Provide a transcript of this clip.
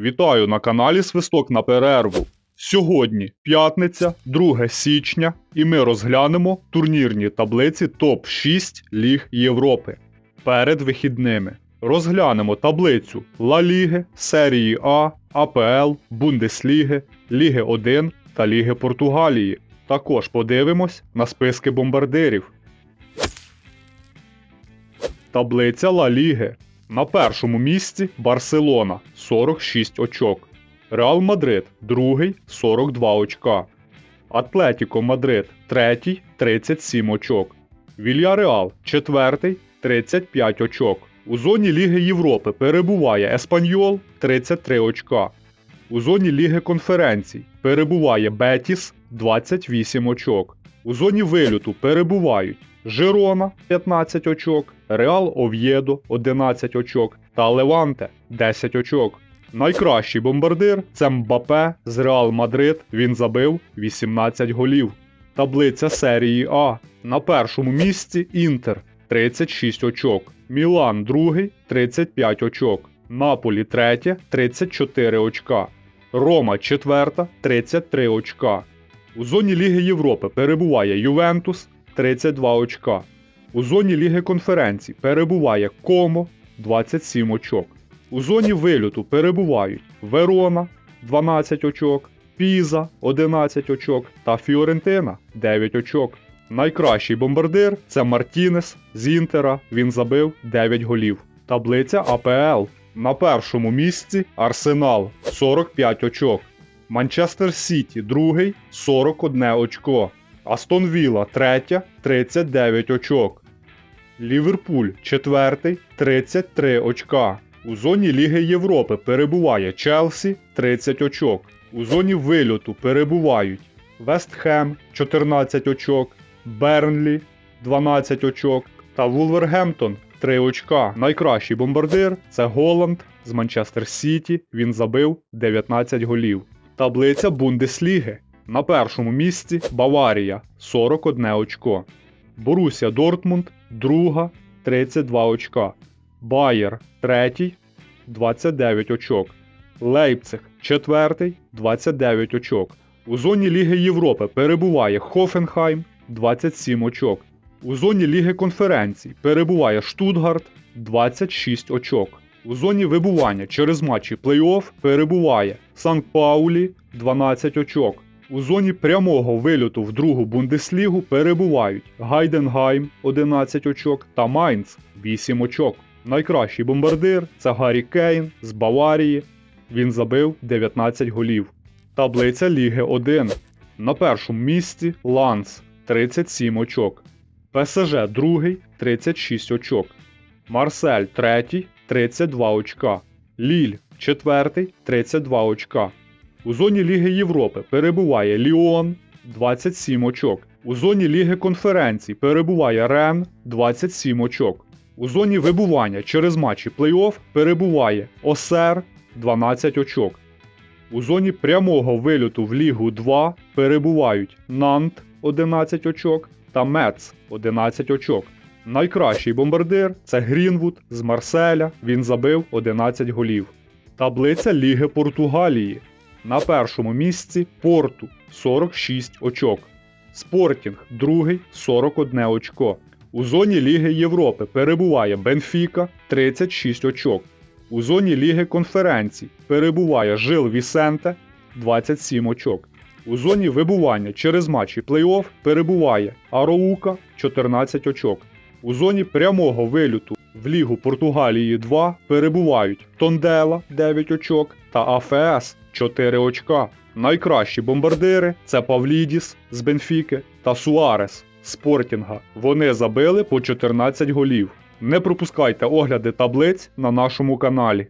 Вітаю на каналі Свисток на перерву. Сьогодні п'ятниця, 2 січня, і ми розглянемо турнірні таблиці топ-6 ліг Європи. Перед вихідними розглянемо таблицю Ла Ліги, Серії А, АПЛ, Бундесліги, Ліги 1 та Ліги Португалії. Також подивимось на списки бомбардирів. Таблиця Ла Ліги. На першому місці Барселона 46 очок. Реал Мадрид другий 42 очка. Атлетіко Мадрид третій 37 очок. Вільяреал четвертий 35 очок. У зоні Ліги Європи перебуває Еспаньол 33 очка. У зоні Ліги конференцій перебуває Бетіс 28 очок. У зоні вильоту перебувають Жирона 15 очок, Реал Ов'єдо 11 очок та Леванте 10 очок. Найкращий бомбардир це Мбапе з Реал Мадрид. Він забив 18 голів. Таблиця серії А. На першому місці Інтер 36 очок. Мілан другий 35 очок. Наполі третє 34 очка. Рома четверта 33 очка. У зоні Ліги Європи перебуває Ювентус 32 очка. У зоні Ліги конференцій перебуває Комо 27 очок. У зоні вильоту перебувають Верона 12 очок, Піза 11 очок та Фіорентина 9 очок. Найкращий бомбардир це Мартінес з Інтера. Він забив 9 голів. Таблиця АПЛ. На першому місці Арсенал 45 очок. Манчестер Сіті другий 41 очко. Астон Вілла третя 39 очок. Ліверпуль четвертий 33 очка. У зоні Ліги Європи перебуває Челсі 30 очок. У зоні вильоту перебувають Вестхем 14 очок, Бернлі 12 очок та Вулвергемптон 3 очка. Найкращий бомбардир це Голланд з Манчестер Сіті. Він забив 19 голів. Таблиця Бундесліги. На першому місці Баварія 41 очко. Боруся Дортмунд друга 32 очка. Байер третій 29 очок. Лейпциг четвертий 29 очок. У зоні Ліги Європи перебуває Хофенхайм 27 очок. У зоні Ліги конференцій перебуває Штутгарт 26 очок. У зоні вибування через матчі плей-офф перебуває Сан-Паулі 12 очок. У зоні прямого вильоту в другу Бундеслігу перебувають Гайденгайм 11 очок та Майнц 8 очок. Найкращий бомбардир це Гаррі Кейн з Баварії. Він забив 19 голів. Таблиця Ліги 1. На першому місці Ланс 37 очок. ПСЖ другий 36 очок. Марсель третій 32 очка. Ліль четвертий 32 очка. У зоні Ліги Європи перебуває Ліон 27 очок. У зоні Ліги конференцій перебуває Рен 27 очок. У зоні вибування через матчі плей-офф перебуває Осер 12 очок. У зоні прямого вильоту в Лігу 2 перебувають Нант 11 очок та Мец 11 очок. Найкращий бомбардир це Грінвуд з Марселя. Він забив 11 голів. Таблиця Ліги Португалії. На першому місці Порту 46 очок. Спортінг другий 41 очко. У зоні Ліги Європи перебуває Бенфіка 36 очок. У зоні Ліги конференцій перебуває Жил Вісенте 27 очок. У зоні вибування через матчі плей-офф перебуває Ароука 14 очок. У зоні прямого вильоту в Лігу Португалії 2 перебувають Тондела 9 очок та АФС 4 очка. Найкращі бомбардири це Павлідіс з Бенфіки та Суарес з Спортінга. Вони забили по 14 голів. Не пропускайте огляди таблиць на нашому каналі.